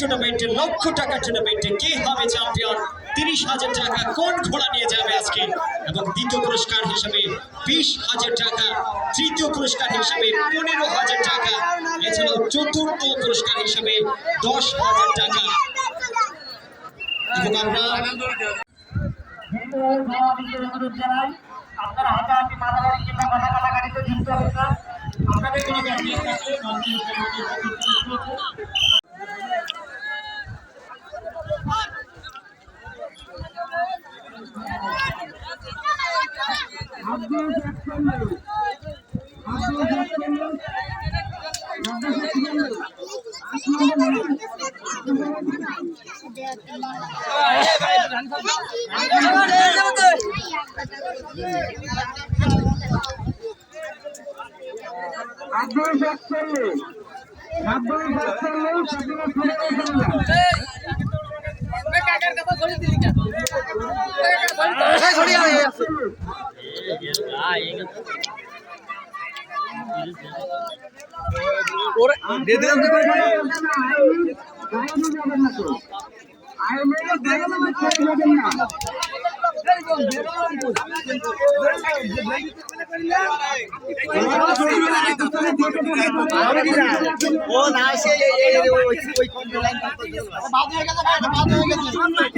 টুর্নামেন্টে লক্ষ টাকার টুর্নামেন্টে কে হবে চ্যাম্পিয়ন তিরিশ হাজার টাকা কোন ঘোড়া নিয়ে যাবে আজকে? এবং দ্বিতীয় পুরস্কার হিসেবে বিশ হাজার টাকা, তৃতীয় পুরস্কার হিসেবে পনেরো হাজার টাকা, এছাড়াও চতুর্থ পুরস্কার হিসেবে দশ হাজার টাকা। আপনারা কথা যুক্ত আপনাদের কোনো মঞ্চে এসে আমাদের উপস্থিত হয়েছে। আব্দুল সাতচল্লিশ আব্দুল সাতচল্লিশ আপনারা সবাই শুনলেন। ও না সে বাদ হয়ে গেছে বাদ হয়ে গেছে